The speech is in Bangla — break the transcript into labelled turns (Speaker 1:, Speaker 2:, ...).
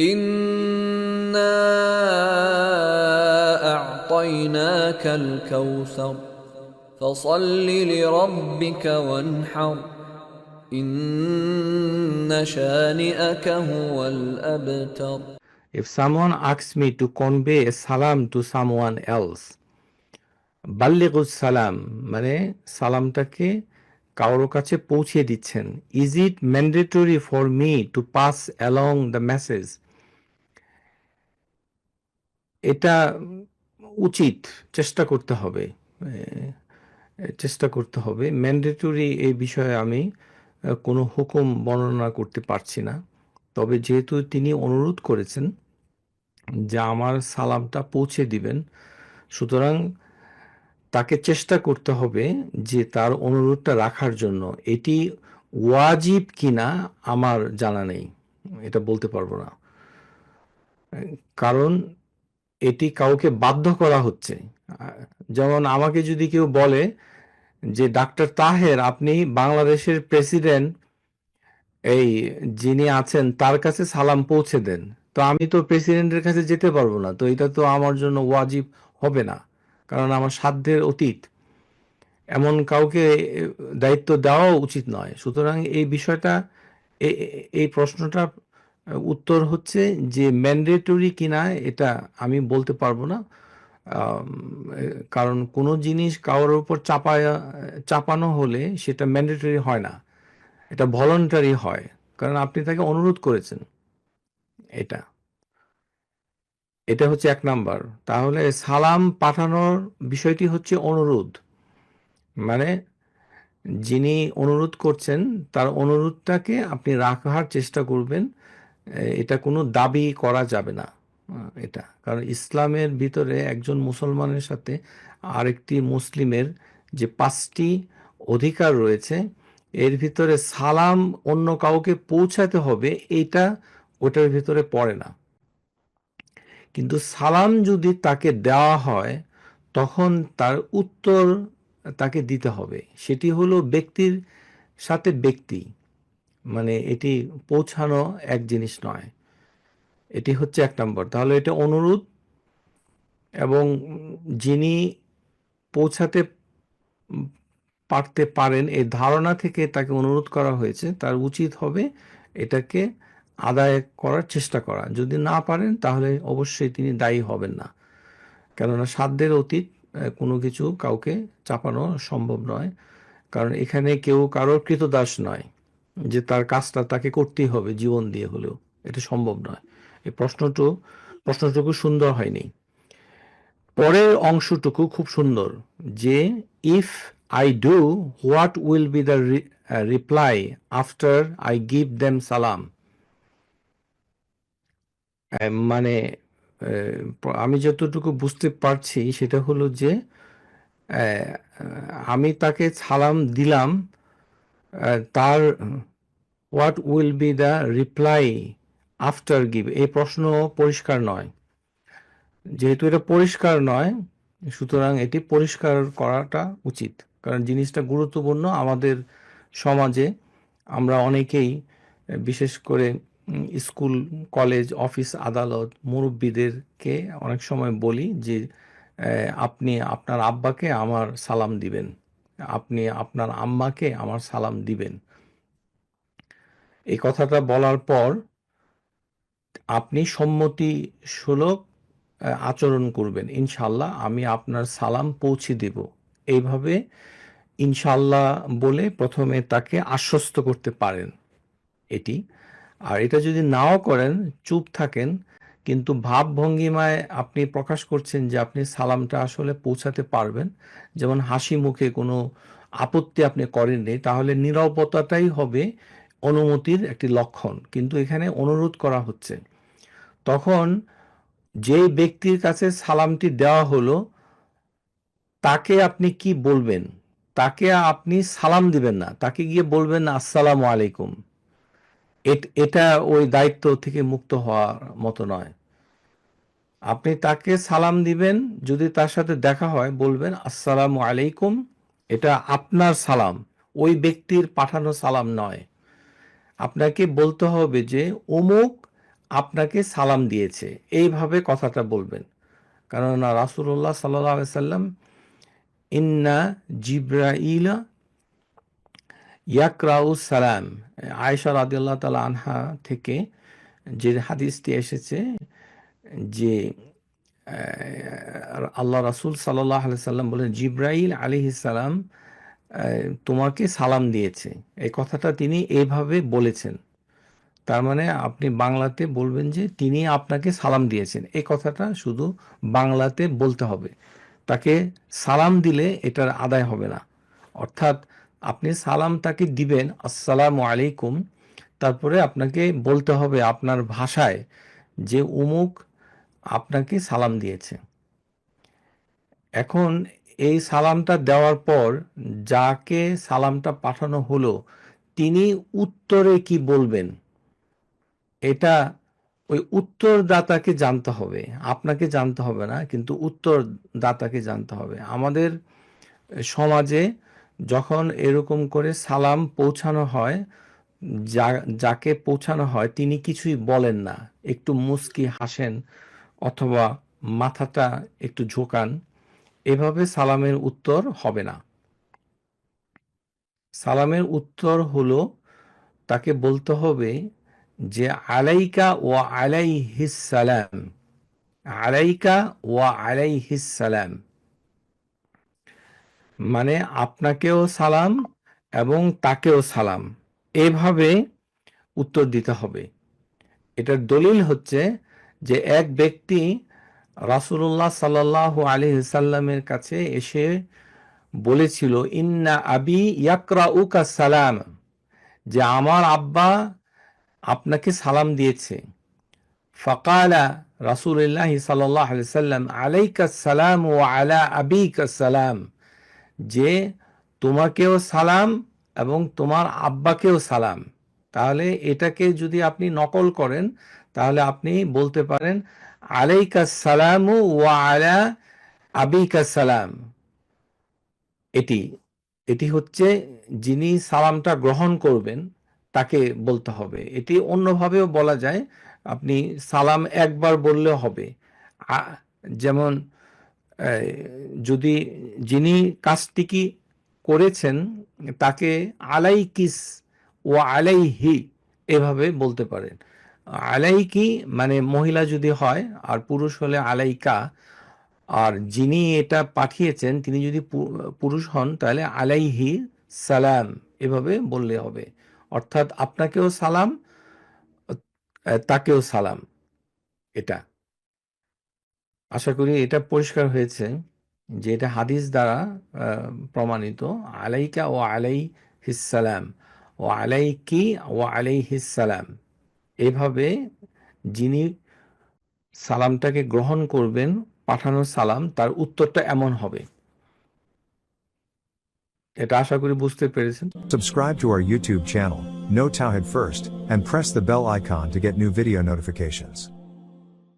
Speaker 1: إنا أعطيناك الكوثر فصل لربك وانحر إن شانئك هو الأبتر
Speaker 2: If someone asks me to convey a salam to someone else, বাল্লিগুস সালাম মানে সালামটাকে কারোর কাছে পৌঁছে দিচ্ছেন। Is it mandatory for me to pass along the message এটা উচিত, চেষ্টা করতে হবে। চেষ্টা করতে হবে। ম্যান্ডেটরি এই বিষয়ে আমি কোনো হুকুম বর্ণনা করতে পারছি না। তবে যেহেতু তিনি অনুরোধ করেছেন যে আমার সালামটা পৌঁছে দিবেন, সুতরাং তাকে চেষ্টা করতে হবে যে তার অনুরোধটা রাখার জন্য। এটি ওয়াজিব কিনা আমার জানা নেই, এটা বলতে পারব না। কারণ এটি কাউকে বাধ্য করা হচ্ছে। যেমন আমাকে যদি কেউ বলে যে, ডাক্তার তাহের, আপনি বাংলাদেশের প্রেসিডেন্ট, এই যিনি আছেন, তার কাছে সালাম পৌঁছে দেন। তো আমি তো প্রেসিডেন্টের কাছে যেতে পারব না, তো এটা তো আমার জন্য ওয়াজিব হবে না। কারণ আমার সাধ্যের অতীত। এমন কাউকে দায়িত্ব দেওয়া উচিত নয়। সুতরাং এই বিষয়টা এই প্রশ্নটা উত্তর হচ্ছে যে ম্যান্ডেটরি কিনা এটা আমি বলতে পারব না। কারণ কোনো জিনিস কারোর উপর চাপায়া, চাপানো হলে সেটা ম্যান্ডেটরি হয় না। এটা ভলন্টারি হয়। কারণ আপনি তাকে অনুরোধ করেছেন। এটা। এটা হচ্ছে এক নাম্বার। তাহলে সালাম পাঠানোর বিষয়টি হচ্ছে অনুরোধ। মানে যিনি অনুরোধ করছেন, তার অনুরোধটাকে আপনি রাখার চেষ্টা করবেন। এটা কোনো দাবি করা যাবে না এটা। কারণ ইসলামের ভিতরে একজন মুসলমানের সাথে আরেকটি মুসলিমের যে পাঁচটি অধিকার রয়েছে, এর ভিতরে সালাম অন্য কাউকে পৌঁছাতে হবে, এটা ওটার ভিতরে পড়ে না। কিন্তু সালাম যদি তাকে দেওয়া হয়, তখন তার উত্তর তাকে দিতে হবে। সেটি হলো ব্যক্তির সাথে ব্যক্তি। মানে এটি পৌঁছানো এক জিনিস নয়। এটি হচ্ছে এক নম্বর। তাহলে এটা অনুরোধ এবং যিনি পৌঁছাতে পারতে পারেন এই ধারণা থেকে তাকে অনুরোধ করা হয়েছে, তার উচিত হবে এটাকে আদায় করার চেষ্টা করা যদি না পারেন, তাহলে অবশ্যই তিনি দায়ী হবেন না। কেননা সাধ্যের অতীত কোনো কিছু কাউকে চাপানো সম্ভব নয়। কারণ এখানে কেউ কারোর কৃতদাস নয় যে তার কাজটা তাকে করতেই হবে, জীবন দিয়ে হলেও। এটা সম্ভব নয়। এই প্রশ্নটু, প্রশ্নটুকু সুন্দর হয়নি। পরের অংশটুকু খুব সুন্দর যে if I do what will be the reply after I give them সালাম মানে আমি যতটুকু বুঝতে পারছি সেটা হলো যে আমি তাকে সালাম দিলাম তার what will be the reply after give, এই প্রশ্ন পরিষ্কার নয়। যেহেতু এটা পরিষ্কার নয়, সুতরাং এটি পরিষ্কার করাটা উচিত। কারণ জিনিসটা গুরুত্বপূর্ণ আমাদের সমাজে, আমরা অনেকেই বিশেষ করে স্কুল, কলেজ, অফিস, আদালত মুরব্বীদেরকে অনেক সময় বলি যে আপনি আপনার আব্বাকে আমার সালাম দিবেন। আপনি আপনার আম্মাকে আমার সালাম দিবেন। এই কথাটা বলার পর আপনি সম্মতি সুলভ আচরণ করবেন। ইনশাল্লাহ আমি আপনার সালাম পৌঁছে দেব। এইভাবে ইনশাল্লাহ বলে প্রথমে তাকে আশ্বস্ত করতে পারেন। এটি আর এটা যদি নাও করেন, চুপ থাকেন, কিন্তু ভাব ভঙ্গিমায় আপনি প্রকাশ করছেন যে আপনি সালামটা আসলে পৌঁছাতে পারবেন, যেমন হাসি মুখে কোনো আপত্তি আপনি করেননি তাহলে নীরবতাটাই হবে অনুমতির একটি লক্ষণ। কিন্তু এখানে অনুরোধ করা হচ্ছে। তখন যে ব্যক্তির কাছে সালামটি দেওয়া হলো, তাকে আপনি কি বলবেন? তাকে আপনি সালাম দিবেন না, তাকে গিয়ে বলবেন, আসসালামু আলাইকুম। এট- ওই দায়িত্ব থেকে মুক্ত হওয়ার মতো নয়। আপনি তাকে সালাম দিবেন, যদি তার সাথে দেখা হয়, বলবেন, আসসালামু আলাইকুম। এটা আপনার সালাম, ওই ব্যক্তির পাঠানো সালাম নয়। আপনাকে বলতে হবে যে, অমুক আপনাকে সালাম দিয়েছে। এইভাবে কথাটা বলবেন। সাল্লাল্লাহু আলাইহি সাল্লাম ইন্না জিব্রাইলা ইয়াকরাউ সালাম, আয়েশা রাদিয়াল্লাহু তালা আনহা থেকে যে হাদিসটি এসেছে যে আল্লাহ রাসূল সাল্লাহ সাল্লাম বলেন, জিব্রাইল আলী সালাম তোমাকে সালাম দিয়েছে। এই কথাটা তিনি এইভাবে বলেছেন। তার মানে আপনি বাংলাতে বলবেন যে তিনি আপনাকে সালাম দিয়েছেন। এই কথাটা শুধু বাংলাতে বলতে হবে। তাকে সালাম দিলে এটার আদায় হবে না। অর্থাৎ আপনি সালাম তাকে দিবেন, আসসালামু আলাইকুম। তারপরে আপনাকে বলতে হবে আপনার ভাষায় যে উমুক আপনাকে সালাম দিয়েছে। এখন এই সালামটা দেওয়ার পর যাকে সালামটা পাঠানো হলো, তিনি উত্তরে কি বলবেন? এটা ওই উত্তরদাতাকে জানতে হবে। আপনাকে জানতে হবে না, কিন্তু উত্তরদাতাকে জানতে হবে। আমাদের সমাজে যখন এরকম করে সালাম পৌঁছানো হয়, যা, যাকে পৌঁছানো হয়, তিনি কিছুই বলেন না। একটু মুচকি হাসেন অথবা মাথাটা একটু ঝোঁকান, এভাবে সালামের উত্তর হবে না। সালামের উত্তর হলো, তাকে বলতে হবে যে, আলাইকা ও আলাইহিস সালাম। আলাইকা ও আলাইহিস সালাম। মানে আপনাকেও সালাম এবং তাকেও সালাম। এভাবে উত্তর দিতে হবে। এটার দলিল হচ্ছে যে এক ব্যক্তি রাসূলুল্লাহ সাল্লাল্লাহু আলাইহি সাল্লামের কাছে এসে বলেছিল, ইন্না আবি ইয়াকরা উকা সালাম যে আমার আব্বা আপনাকে সালাম দিয়েছে। ফকালা রাসূলুল্লাহ সাল্লাল্লাহু আলাইহি সাল্লাম আলাইকা সালাম ও আলা আবিকা সালাম যে তোমাকেও সালাম এবং তোমার আব্বাকেও সালাম। তাহলে এটাকে যদি আপনি নকল করেন, তাহলে আপনি বলতে পারেন, আলাইকা সালাম ওয়া আলা আবিকা সালাম। এটি এটি হচ্ছে যিনি সালামটা গ্রহণ করবেন, তাকে বলতে হবে। এটি অন্যভাবেও বলা যায়, আপনি সালাম একবার বললেও হবে। যেমন যদি যিনি কাজটি কি করেছেন, তাকে আলাইকিস ও আলাইহি এভাবে বলতে পারেন। আলাইকি মানে মহিলা যদি হয় আর পুরুষ হলে আলাইকা, আর যিনি এটা পাঠিয়েছেন, তিনি যদি পুরুষ হন, তাহলে আলাইহি সালাম এভাবে বললে হবে। অর্থাৎ আপনাকেও সালাম তাকেও সালাম। এটা। আশা করি এটা পরিষ্কার হয়েছে যে এটা হাদিস দ্বারা প্রমাণিত। আলাইকা ও আলাই হিসালাম ও আলাইকি ও আলাই হিসালাম এভাবে যিনি সালামটাকে গ্রহণ করবেন পাঠানো সালাম তার উত্তরটা এমন হবে। এটা আশা করি বুঝতে পেরেছেন।
Speaker 3: Subscribe to our YouTube channel, No Towhead first and press the bell icon to get new video notifications.